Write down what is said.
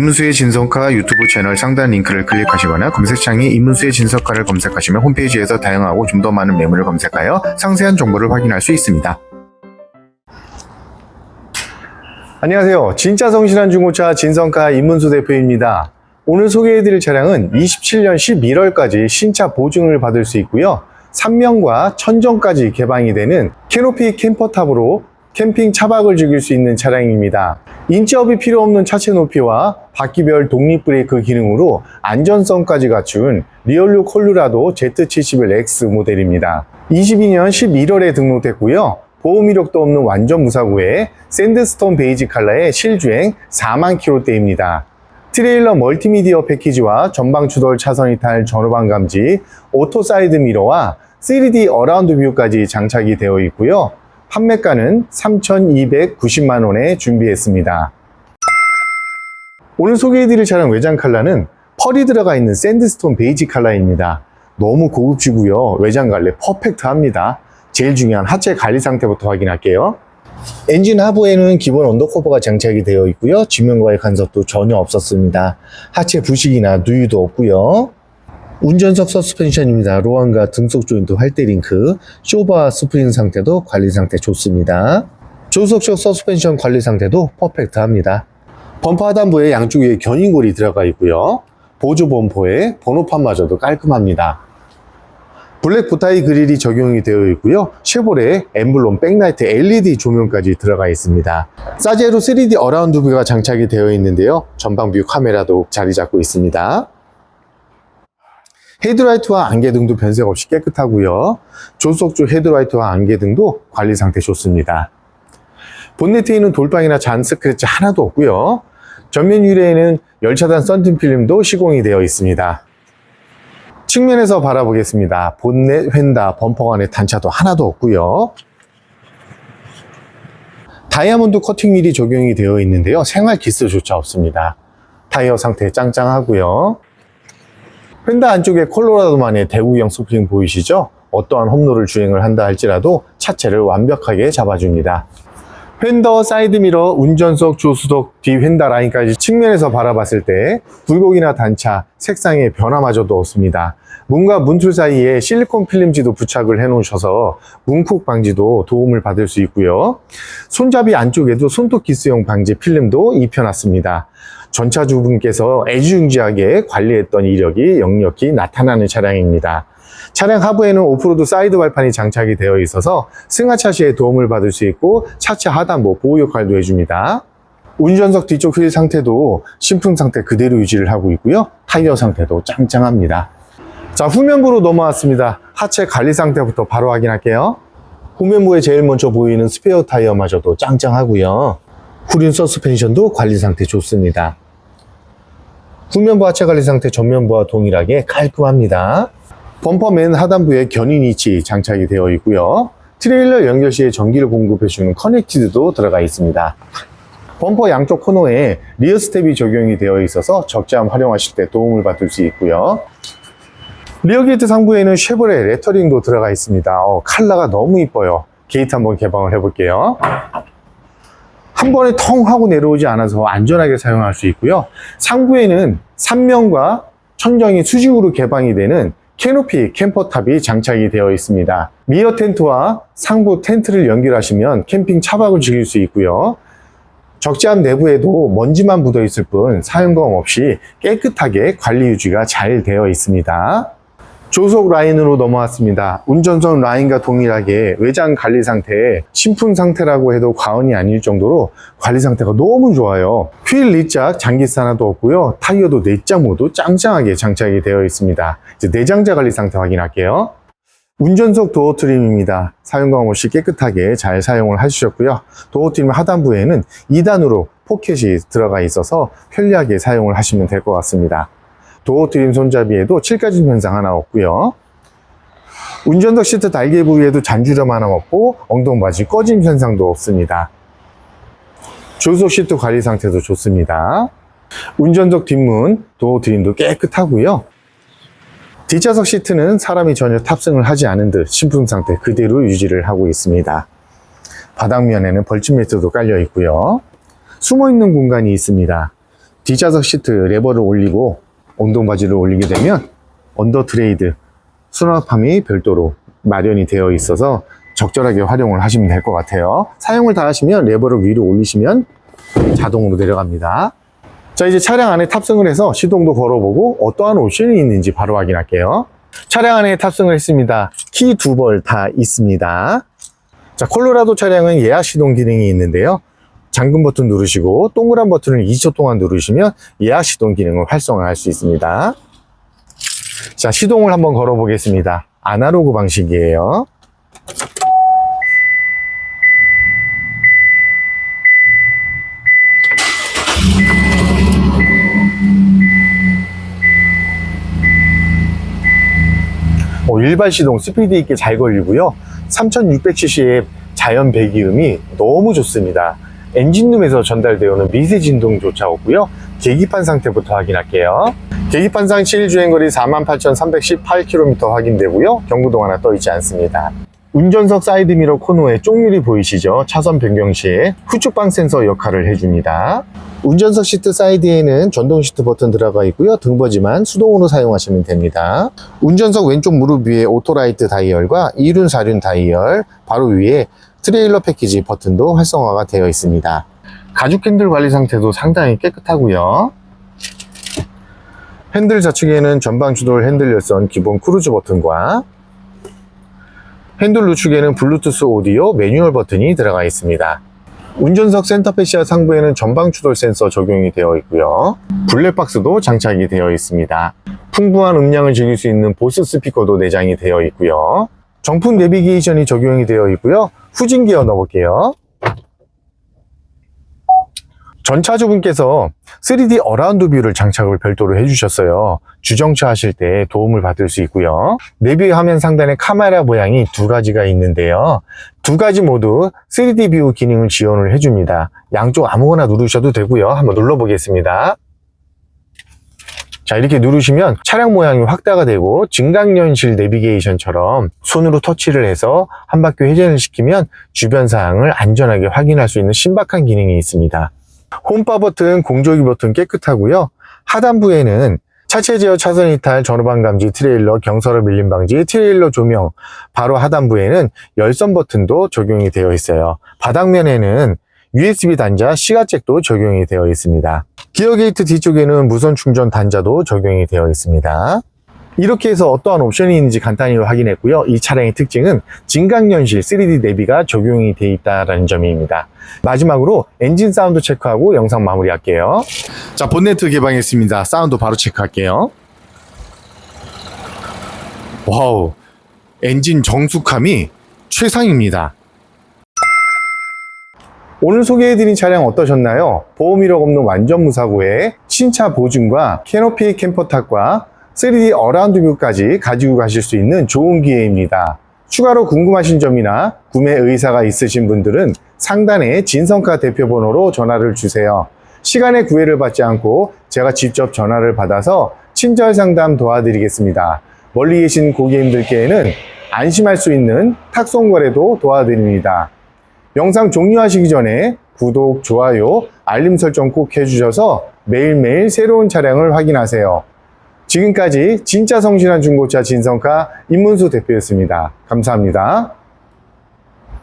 이문수의 진성카 유튜브 채널 상단 링크를 클릭하시거나 검색창에 이문수의 진성카를 검색하시면 홈페이지에서 다양하고 좀 더 많은 매물을 검색하여 상세한 정보를 확인할 수 있습니다. 안녕하세요. 진짜 성실한 중고차 진성카 임문수 대표입니다. 오늘 소개해드릴 차량은 27년 11월까지 신차 보증을 받을 수 있고요. 3년과 천정까지 개방이 되는 캐노피 캠퍼탑으로 캠핑 차박을 즐길 수 있는 차량입니다. 인치업이 필요 없는 차체 높이와 바퀴별 독립 브레이크 기능으로 안전성까지 갖춘 리얼루 콜루라도 Z71X 모델입니다. 22년 11월에 등록됐고요. 보험 이력도 없는 완전 무사고에 샌드스톤 베이지 컬러의 실주행 4만 킬로대입니다. 트레일러 멀티미디어 패키지와 전방 추돌 차선 이탈 전후방 감지, 오토 사이드 미러와 3D 어라운드 뷰까지 장착이 되어 있고요. 판매가는 3,290만 원에 준비했습니다. 오늘 소개해드릴 차량 외장 컬러는 펄이 들어가 있는 샌드스톤 베이지 컬러입니다. 너무 고급지고요. 외장 관리 퍼펙트합니다. 제일 중요한 하체 관리 상태부터 확인할게요. 엔진 하부에는 기본 언더커버가 장착이 되어 있고요. 지면과의 간섭도 전혀 없었습니다. 하체 부식이나 누유도 없고요. 운전석 서스펜션입니다. 로안과 등속 조인트 활대 링크, 쇼바 스프링 상태도 관리 상태 좋습니다. 조석식 서스펜션 관리 상태도 퍼펙트합니다. 범퍼 하단부에 양쪽 에 견인골이 들어가 있고요. 보조 범퍼에 번호판마저도 깔끔합니다. 블랙 보타이 그릴이 적용이 되어 있고요. 쉐보레 엠블럼 백라이트 LED 조명까지 들어가 있습니다. 사제로 3D 어라운드 뷰가 장착이 되어 있는데요. 전방 뷰 카메라도 자리 잡고 있습니다. 헤드라이트와 안개등도 변색 없이 깨끗하고요. 쪽 헤드라이트와 안개등도 관리 상태 좋습니다. 본네트에 있는 돌방이나 잔 스크래치 하나도 없고요. 전면 유리에는 열차단 썬팅 필름도 시공이 되어 있습니다. 측면에서 바라보겠습니다. 본넷, 휀다, 범퍼 간의 단차도 하나도 없고요. 다이아몬드 커팅 휠이 적용이 되어 있는데요. 생활 기스조차 없습니다. 타이어 상태 짱짱하고요. 휀다 안쪽에 콜로라도만의 대구형 스프링 보이시죠? 어떠한 홈로를 주행을 한다 할지라도 차체를 완벽하게 잡아줍니다. 휀더 사이드미러, 운전석, 조수석, 뒤 휀다 라인까지 측면에서 바라봤을 때 굴곡이나 단차, 색상의 변화마저도 없습니다. 문과 문틀 사이에 실리콘 필름지도 부착을 해 놓으셔서 문콕 방지도 도움을 받을 수 있고요. 손잡이 안쪽에도 손톱 기스용 방지 필름도 입혀놨습니다. 전차주분께서 애지중지하게 관리했던 이력이 역력히 나타나는 차량입니다. 차량 하부에는 오프로드 사이드 발판이 장착이 되어 있어서 승하 차 시에 도움을 받을 수 있고 차체 하단부 보호 역할도 해줍니다. 운전석 뒤쪽 휠 상태도 신품 상태 그대로 유지를 하고 있고요. 타이어 상태도 짱짱합니다. 자, 후면부로 넘어왔습니다. 하체 관리 상태부터 바로 확인할게요. 후면부에 제일 먼저 보이는 스페어 타이어마저도 짱짱하고요. 후륜 서스펜션도 관리 상태 좋습니다. 후면부 하체 관리 상태 전면부와 동일하게 깔끔합니다. 범퍼맨 하단부에 견인 위치 장착이 되어 있고요. 트레일러 연결 시에 전기를 공급해주는 커넥티드도 들어가 있습니다. 범퍼 양쪽 코너에 리어 스텝이 적용이 되어 있어서 적재함 활용하실 때 도움을 받을 수 있고요. 리어 게이트 상부에는 쉐보레 레터링도 들어가 있습니다. 어, 컬러가 너무 이뻐요. 게이트 한번 개방을 해볼게요. 한 번에 텅 하고 내려오지 않아서 안전하게 사용할 수 있고요. 상부에는 3면과 천정이 수직으로 개방이 되는 캐노피 캠퍼탑이 장착이 되어 있습니다. 미어 텐트와 상부 텐트를 연결하시면 캠핑 차박을 즐길 수 있고요. 적재함 내부에도 먼지만 묻어 있을 뿐 사용감 없이 깨끗하게 관리 유지가 잘 되어 있습니다. 조속 라인으로 넘어왔습니다. 운전석 라인과 동일하게 외장 관리 상태, 신품 상태라고 해도 과언이 아닐 정도로 관리 상태가 너무 좋아요. 휠 리짝 장기스 하나도 없고요. 타이어도 내장 모두 짱짱하게 장착이 되어 있습니다. 이제 내장자 관리 상태 확인할게요. 운전석 도어 트림입니다. 사용감 없이 깨끗하게 잘 사용을 해주셨고요. 도어 트림 하단부에는 2단으로 포켓이 들어가 있어서 편리하게 사용을 하시면 될 것 같습니다. 도어 트림 손잡이에도 칠가진 현상 하나 없고요. 운전석 시트 달개 부위에도 잔주점 하나 없고 엉덩바지 꺼짐 현상도 없습니다. 조수석 시트 관리 상태도 좋습니다. 운전석 뒷문 도어 트림도 깨끗하고요. 뒷좌석 시트는 사람이 전혀 탑승을 하지 않은 듯 신품 상태 그대로 유지를 하고 있습니다. 바닥면에는 벌침 매트도 깔려 있고요. 숨어 있는 공간이 있습니다. 뒷좌석 시트 레버를 올리고 엉덩 바지를 올리게 되면 언더 트레이드 수납함이 별도로 마련이 되어 있어서 적절하게 활용을 하시면 될 것 같아요. 사용을 다 하시면 레버를 위로 올리시면 자동으로 내려갑니다. 자, 이제 차량 안에 탑승을 해서 시동도 걸어보고 어떠한 옵션이 있는지 바로 확인할게요. 차량 안에 탑승을 했습니다. 키 두 벌 다 있습니다. 자, 콜로라도 차량은 예약 시동 기능이 있는데요. 잠금 버튼 누르시고 동그란 버튼을 2초 동안 누르시면 예약 시동 기능을 활성화할 수 있습니다. 자, 시동을 한번 걸어 보겠습니다. 아날로그 방식이에요. 어, 일반 시동 스피드 있게 잘 걸리고요. 3600cc의 자연 배기음이 너무 좋습니다. 엔진룸에서 전달되어 오는 미세 진동조차 없고요. 계기판 상태부터 확인할게요. 계기판상 실주행거리 48,318km 확인되고요. 경고등 하나 떠 있지 않습니다. 운전석 사이드미러 코너에 쪽률이 보이시죠? 차선 변경 시에 후측방 센서 역할을 해줍니다. 운전석 시트 사이드에는 전동 시트 버튼 들어가 있고요. 등받이만 수동으로 사용하시면 됩니다. 운전석 왼쪽 무릎 위에 오토라이트 다이얼과 2륜, 4륜 다이얼, 바로 위에 트레일러 패키지 버튼도 활성화가 되어 있습니다. 가죽 핸들 관리 상태도 상당히 깨끗하고요. 핸들 좌측에는 전방 주돌 핸들 열선 기본 크루즈 버튼과 핸들 우측에는 블루투스 오디오 매뉴얼 버튼이 들어가 있습니다. 운전석 센터 패시아 상부에는 전방 추돌 센서 적용이 되어 있고요. 블랙박스도 장착이 되어 있습니다. 풍부한 음량을 즐길 수 있는 보스 스피커도 내장이 되어 있고요. 정품 내비게이션이 적용이 되어 있고요. 후진 기어 넣어볼게요. 전 차주분께서 3D 어라운드 뷰를 장착을 별도로 해주셨어요. 주정차 하실 때 도움을 받을 수 있고요. 내비 화면 상단에 카메라 모양이 두 가지가 있는데요. 두 가지 모두 3D 뷰 기능을 지원을 해줍니다. 양쪽 아무거나 누르셔도 되고요. 한번 눌러보겠습니다. 자, 이렇게 누르시면 차량 모양이 확대가 되고 증강연실 내비게이션처럼 손으로 터치를 해서 한 바퀴 회전을 시키면 주변 사항을 안전하게 확인할 수 있는 신박한 기능이 있습니다. 홈바 버튼, 공조기 버튼 깨끗하고요. 하단부에는 차체 제어 차선 이탈, 전후방 감지, 트레일러, 경사로 밀림 방지, 트레일러 조명, 바로 하단부에는 열선 버튼도 적용이 되어 있어요. 바닥면에는 USB 단자, 시가잭도 적용이 되어 있습니다. 기어 게이트 뒤쪽에는 무선 충전 단자도 적용이 되어 있습니다. 이렇게 해서 어떠한 옵션이 있는지 간단히 확인했고요. 이 차량의 특징은 진강연실 3D 내비가 적용이 되어 있다는 점입니다. 마지막으로 엔진 사운드 체크하고 영상 마무리할게요. 자, 본네트 개방했습니다. 사운드 바로 체크할게요. 와우, 엔진 정숙함이 최상입니다. 오늘 소개해드린 차량 어떠셨나요? 보험 이력 없는 완전 무사고에 신차 보증과 캐노피 캠퍼탑과 3D 어라운드 뷰까지 가지고 가실 수 있는 좋은 기회입니다. 추가로 궁금하신 점이나 구매 의사가 있으신 분들은 상단에 진성카 대표 번호로 전화를 주세요. 시간의 구애를 받지 않고 제가 직접 전화를 받아서 친절 상담 도와드리겠습니다. 멀리 계신 고객님들께는 안심할 수 있는 탁송 거래도 도와드립니다. 영상 종료하시기 전에 구독, 좋아요, 알림 설정 꼭 해주셔서 매일매일 새로운 차량을 확인하세요. 지금까지 진짜 성실한 중고차 진성카 임문수 대표였습니다. 감사합니다.